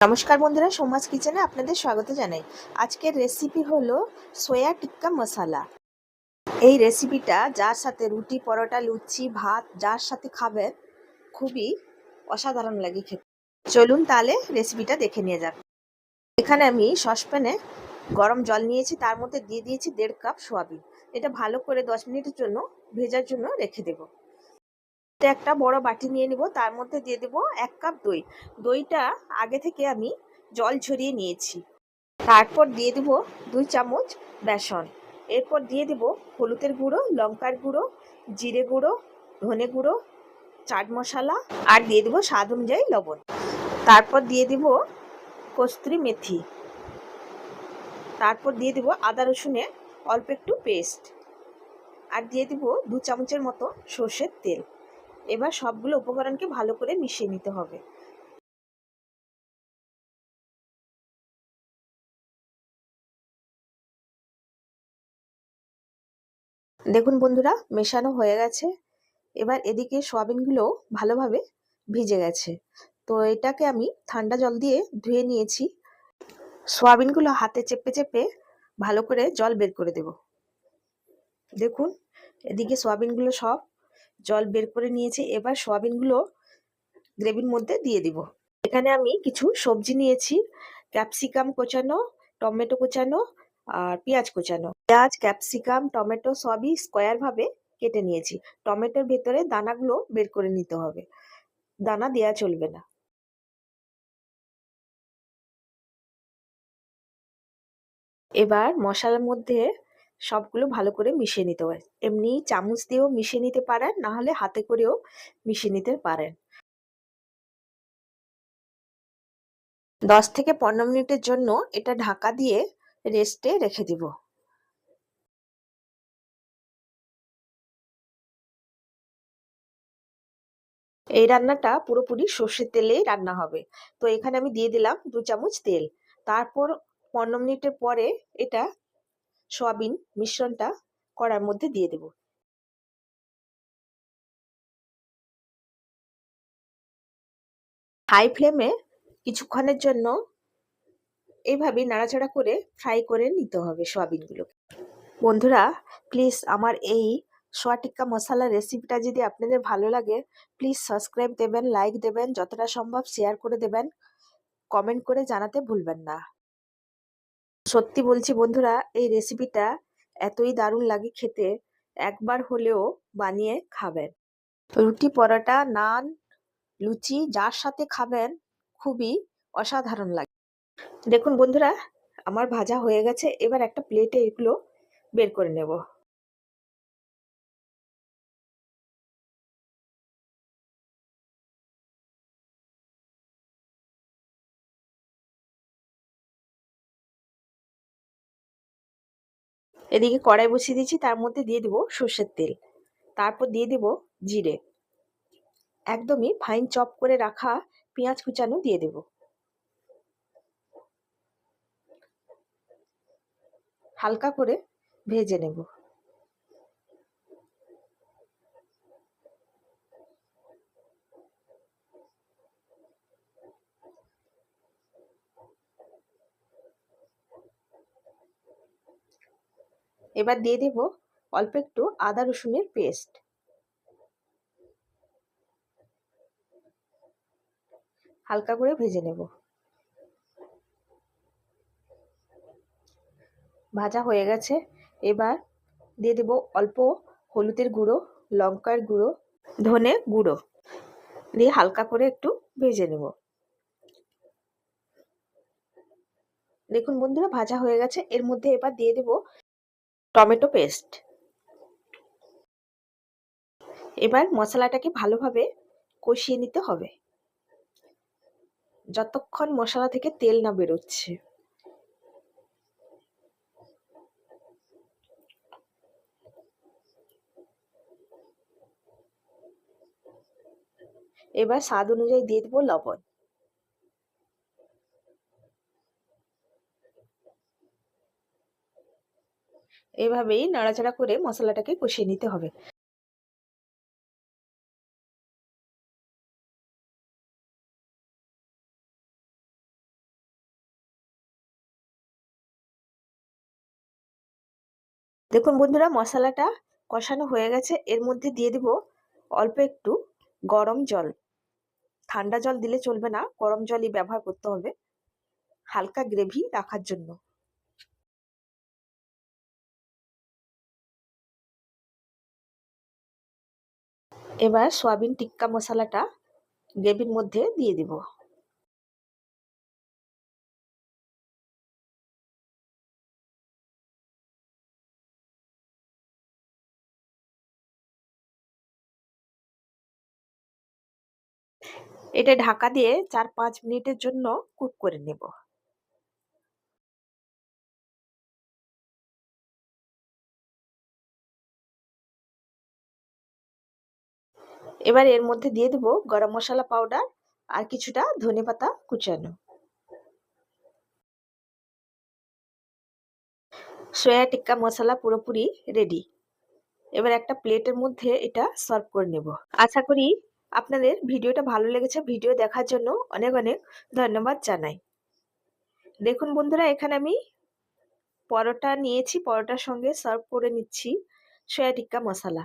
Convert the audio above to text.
নমস্কার বন্ধুরা সোমাস কিচেনে আপনাদের স্বাগত জানাই। আজকের রেসিপি হলো সোয়া টিক্কা মশালা এই রেসিপিটা যার সাথে রুটি, পরোটা, লুচি, ভাত, যার সাথে খাবে খুবই অসাধারণ লাগে খেতে। চলুন তাহলে রেসিপিটা দেখে নিয়ে যাক। এখানে আমি সসপ্যানে গরম জল নিয়েছি, তার মধ্যে দিয়ে দিয়েছি দেড় কাপ সোয়াবিন। এটা ভালো করে দশ মিনিটের জন্য, ভেজার জন্য রেখে দেবো। একটা বড় বাটি নিয়ে নিব, তার মধ্যে দিয়ে দেব এক কাপ দই। দইটা আগে থেকে আমি জল ঝরিয়ে নিয়েছি। তারপর দিয়ে দেব দুই চামচ বেসন। এরপর দিয়ে দেব হলুদের গুঁড়ো, লঙ্কার গুঁড়ো, জিরে গুঁড়ো, ধনে গুঁড়ো, চাট মশলা আর দিয়ে দেবো স্বাদ অনুযায়ী লবণ। তারপর দিয়ে দেব কস্তুরি মেথি। তারপর দিয়ে দেব আদা রসুনের অল্প একটু পেস্ট। আর দিয়ে দেব দু চামচের মতো সর্ষের তেল। এবার সবগুলো উপকরণকে ভালো করে মিশিয়ে নিতে হবে। দেখুন বন্ধুরা, মেশানো হয়ে গেছে। এবার এদিকে সোয়াবিনগুলো ভালোভাবে ভিজে গেছে। তো এটাকে আমি ঠান্ডা জল দিয়ে ধুয়ে নিয়েছি। সোয়াবিনগুলো হাতে চেপে চেপে ভালো করে জল বের করে দেব। দেখুন, এদিকে সোয়াবিনগুলো সব জল বের করে নিয়েছি। এবার সোয়াবিনগুলো গ্রেভির মধ্যে দিয়ে দিব। এখানে আমি কিছু সবজি নিয়েছি। ক্যাপসিকাম কোচানো, টমেটো কোচানো আর পেঁয়াজ কোচানো। পেঁয়াজ, ক্যাপসিকাম, টমেটো সবই স্কোয়ারভাবে কেটে নিয়েছি। টমেটোর ভেতরে দানাগুলো বের করে নিতে হবে। দানা দেয়া চলবে না। এবার মশলার মধ্যে সবগুলো ভালো করে মিশিয়ে নিতে হয়। এমনি চামচ দিয়েও মিশিয়ে নিতে পারেন না হলে হাতে করেও মিশিয়ে নিতে পারেন। দশ থেকে পনেরো মিনিটের জন্য এটা ঢাকা দিয়ে রেস্টে রেখে দিব। এই রান্নাটা পুরোপুরি সর্ষের তেলেই রান্না হবে। তো এখানে আমি দিয়ে দিলাম দু চামচ তেল। তারপর পনেরো মিনিটের পরে এটা সয়াবিন মিশ্রণটা কড়ার মধ্যে দিয়ে দেব। হাই ফ্লেমে কিছুক্ষণের জন্য এইভাবে নাড়াচাড়া করে ফ্রাই করে নিতে হবে সয়াবিনগুলোকে। বন্ধুরা, প্লিজ আমার এই সোয়া টিক্কা মশলা রেসিপিটা যদি আপনাদের ভালো লাগে, প্লিজ সাবস্ক্রাইব দেবেন, লাইক দেবেন, যতটা সম্ভব শেয়ার করে দেবেন। কমেন্ট করে জানাতে ভুলবেন না। সত্যি বলছি বন্ধুরা, এই রেসিপিটা এতই দারুণ লাগে খেতে। একবার হলেও বানিয়ে খাবেন। রুটি পরোটা, নান, লুচি, যার সাথে খাবেন, খুবই অসাধারণ লাগে। দেখুন বন্ধুরা, আমার ভাজা হয়ে গেছে। এবার একটা প্লেটে এগুলো বের করে নেব। এদিকে কড়াই বসিয়ে দিয়েছি, তার মধ্যে দিয়ে দেবো সর্ষের তেল। তারপর দিয়ে দেব জিরে। একদমই ফাইন চপ করে রাখা পেঁয়াজ কুচানো দিয়ে দেব। হালকা করে ভেজে নেব। এবার দিয়ে দেব অল্প একটু আদা রসুনের পেস্ট। হালকা করে ভেজে নেব। ভাজা হয়ে গেছে। এবার দিয়ে দেব অল্প হলুদের গুঁড়ো, লঙ্কার গুঁড়ো, ধনে গুঁড়ো। দিয়ে হালকা করে একটু ভেজে নেব। দেখুন বন্ধুরা, ভাজা হয়ে গেছে। এর মধ্যে এবার দিয়ে দেব টমেটো পেস্ট। এবার মশলাটাকে ভালোভাবে কষিয়ে নিতে হবে। যতক্ষণ মশলা থেকে তেল না বেরোচ্ছে। এবার স্বাদ অনুযায়ী দিয়ে দেবো লবণ। এভাবেই নাড়াচাড়া করে মশলাটাকে কষিয়ে নিতে হবে। দেখুন বন্ধুরা, মশলাটা কষানো হয়ে গেছে। এর মধ্যে দিয়ে দিব অল্প একটু গরম জল। ঠান্ডা জল দিলে চলবে না, গরম জলই ব্যবহার করতে হবে। হালকা গ্রেভি রাখার জন্য। এবার সয়াবিন টিক্কা মশলাটা গ্রেভির মধ্যে দিয়ে দিব। এটা ঢাকা দিয়ে চার পাঁচ মিনিটের জন্য কুক করে নেব। এবার এর মধ্যে দিয়ে দেব গরম মশলা পাউডার আর কিছুটা ধনে পাতা কুচানো। সয়া টিক্কা মশলা পুরোপুরি রেডি এবার একটা প্লেটের মধ্যে এটা সার্ভ করে নেব। আশা করি আপনাদের ভিডিওটা ভালো লেগেছে। ভিডিও দেখার জন্য অনেক অনেক ধন্যবাদ জানাই। দেখুন বন্ধুরা, এখানে আমি পরোটা নিয়েছি। পরোটার সঙ্গে সার্ভ করে নিচ্ছি সয়া টিক্কা মশলা